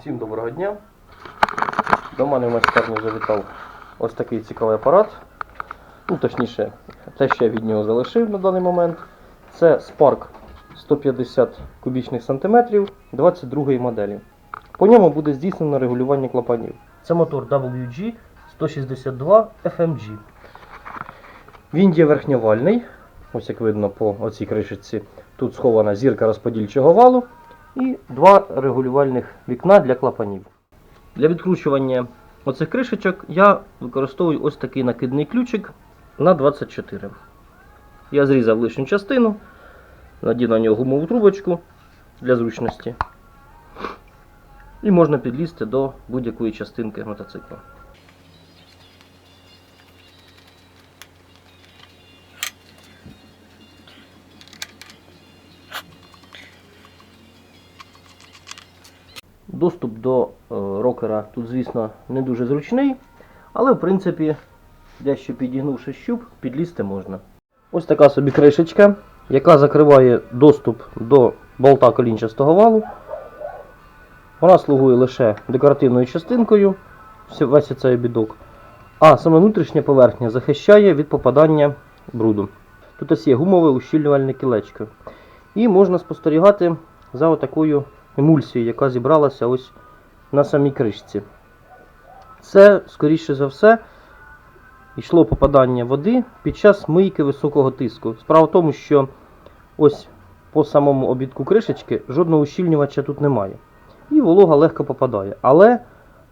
Усім доброго дня. До мене в майстерню завітав ось такий цікавий апарат. Ну, точніше, те, що я від нього залишив на даний момент. Це Spark 150 кубічних сантиметрів 22 моделі. По ньому буде здійснено регулювання клапанів. Це мотор WG 162 FMG. Він є верхньовальний. Ось як видно по оцій кришечці. Тут схована зірка розподільчого валу і два регулювальних вікна для клапанів. Для відкручування оцих кришечок я використовую ось такий накидний ключик на 24. Я зрізав лишню частину, надів на нього гумову трубочку для зручності. І можна підлізти до будь-якої частинки мотоцикла. Доступ до е, рокера тут, звісно, не дуже зручний, але в принципі, дещо підігнувши щуп, підлізти можна. Ось така собі кришечка, яка закриває доступ до болта колінчастого валу. Вона слугує лише декоративною частинкою, весь цей обідок. А саме внутрішня поверхня захищає від попадання бруду. Тут ось є гумове ущільнювальне кілечко. І можна спостерігати за отакою емульсією, яка зібралася ось на самій кришці. Це, скоріше за все, йшло попадання води під час мийки високого тиску. Справа в тому, що ось по самому обідку кришечки жодного ущільнювача тут немає. І волога легко попадає. Але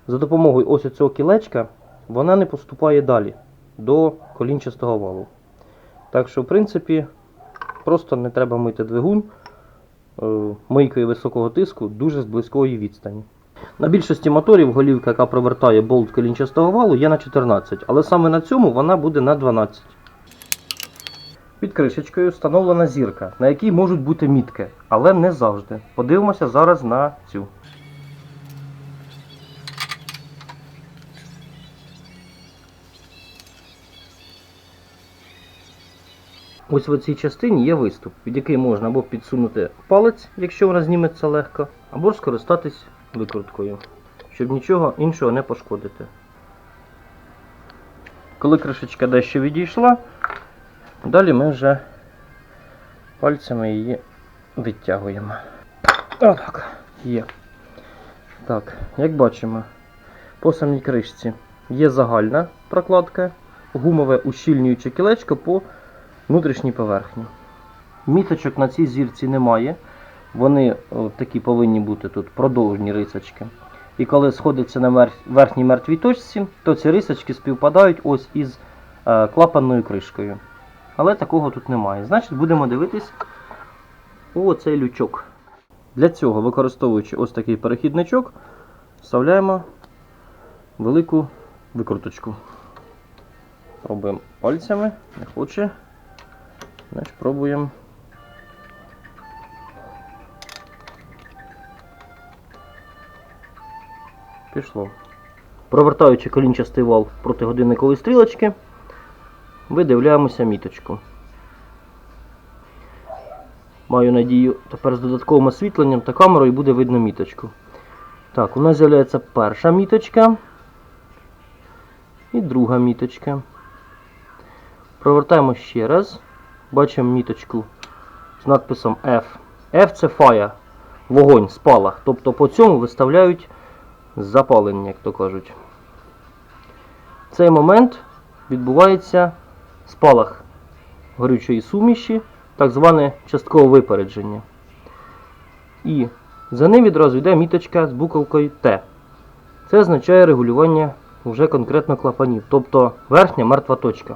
за допомогою ось цього кілечка вона не поступає далі до колінчастого валу. Так що, в принципі, просто не треба мити двигун мийкою високого тиску дуже з близької відстані. На більшості моторів голівка, яка провертає болт колінчастого валу, є на 14, але саме на цьому вона буде на 12. Під кришечкою встановлена зірка, на якій можуть бути мітки, але не завжди. Подивимося зараз на цю. Ось в цій частині є виступ, під який можна або підсунути палець, якщо вона зніметься легко, або скористатись викруткою, щоб нічого іншого не пошкодити. Коли кришечка дещо відійшла, далі ми вже пальцями її відтягуємо. Отак, є. Так, як бачимо, по самій кришці є загальна прокладка, гумове ущільнююче кілечко по внутрішній поверхні. Міточок на цій зірці немає. Вони о, такі повинні бути тут продовжні рисочки. І коли сходиться на вер- верхній мертвій точці, то ці рисочки співпадають ось із е, клапанною кришкою. Але такого тут немає. Значить, будемо дивитись у цей лючок. Для цього, використовуючи ось такий перехідничок, вставляємо велику викруточку. Пробуємо пальцями, не хоче. Значить, пробуємо. Пішло. Провертаючи колінчастий вал проти годинникової стрілочки, видивляємося міточку. Маю надію, тепер з додатковим освітленням та камерою буде видно міточку. Так, у нас з'являється перша міточка і друга міточка. Провертаємо ще раз. Бачимо міточку з надписом F. F це fire, вогонь, спалах. Тобто по цьому виставляють запалення, як то кажуть. В цей момент відбувається спалах горючої суміші, так зване часткове випередження. І за ним відразу йде міточка з буковкою Т. Це означає регулювання вже конкретно клапанів, тобто верхня мертва точка.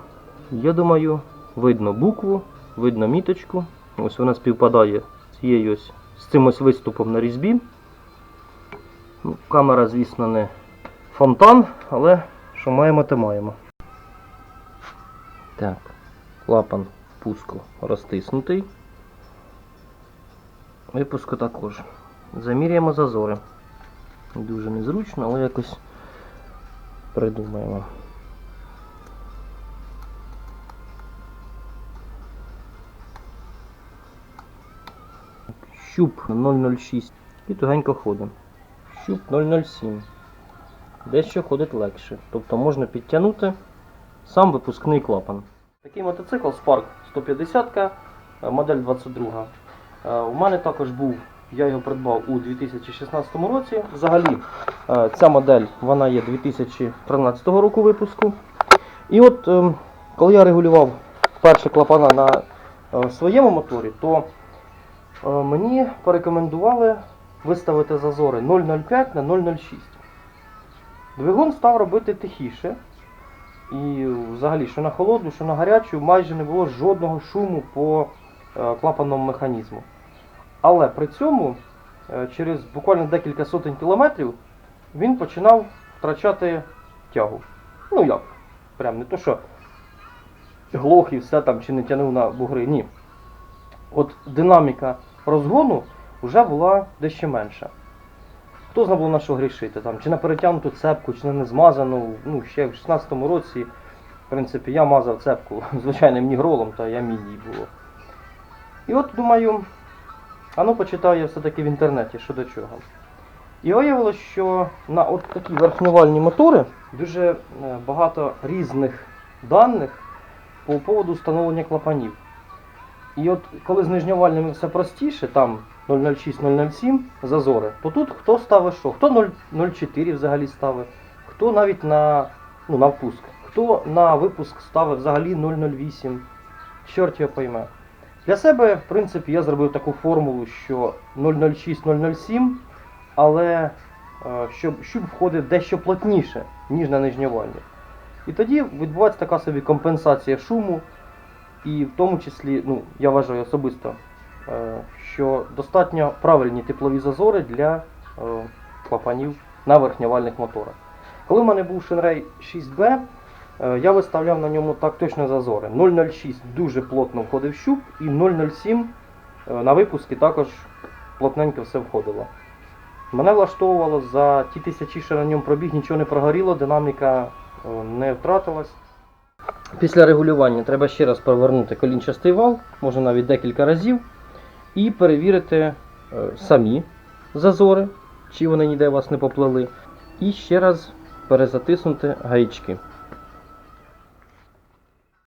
Я думаю, видно букву, видно міточку. Ось вона співпадає з цією ось, з цим ось виступом на різьбі. Ну, камера, звісно, не фонтан, але що маємо, те маємо. Так, клапан пуску розтиснутий. Випуску також. Заміряємо зазори. Дуже незручно, але якось придумаємо. Щуп 006 і тугенько ходимо. щуп 007. Дещо ходить легше. Тобто можна підтягнути сам випускний клапан. Такий мотоцикл Spark 150, е, модель 22. Е, У мене також був, я його придбав у 2016 році. Взагалі, е, ця модель вона є 2013 року випуску. І от ем, коли я регулював перші клапана на своєму моторі, то мені порекомендували виставити зазори 0,05 на 0,06. Двигун став робити тихіше. І взагалі, що на холодну, що на гарячу, майже не було жодного шуму по е, клапанному механізму. Але при цьому е, через буквально декілька сотень кілометрів він починав втрачати тягу. Ну як? Прям не то, що глох і все там чи не тянув на бугри. Ні. От динаміка розгону вже була дещо менша. Хто знав було на що грішити? Там, чи на перетягнуту цепку, чи на незмазану. Ну, ще в 16-му році, в принципі, я мазав цепку звичайним нігролом, та я мідій було. І от думаю, а ну почитаю я все-таки в інтернеті, що до чого. І виявилось, що на от такі верхньовальні мотори дуже е, багато різних даних по поводу встановлення клапанів. І от коли з нижньовальними все простіше, там 006-007 зазори, то тут хто ставить що? Хто 0,04 взагалі ставить, хто навіть на, ну, на впуск, хто на випуск ставив взагалі 0,08, чорт його пойме. Для себе, в принципі, я зробив таку формулу, що 0,06-007, але е, щоб щуп входить дещо плотніше, ніж на нижньовальні. І тоді відбувається така собі компенсація шуму, і в тому числі, ну, я вважаю особисто, е, що достатньо правильні теплові зазори для е, клапанів на верхньовальних моторах. Коли в мене був Shinray 6B, е, я виставляв на ньому так точно зазори. 0,06 дуже плотно входив щуп, і 0,07 е, на випуски також плотненько все входило. Мене влаштовувало за ті тисячі, що на ньому пробіг, нічого не прогоріло, динаміка не втратилась. Після регулювання треба ще раз провернути колінчастий вал, може навіть декілька разів, і перевірити е, самі зазори, чи вони ніде вас не поплили. І ще раз перезатиснути гаячки.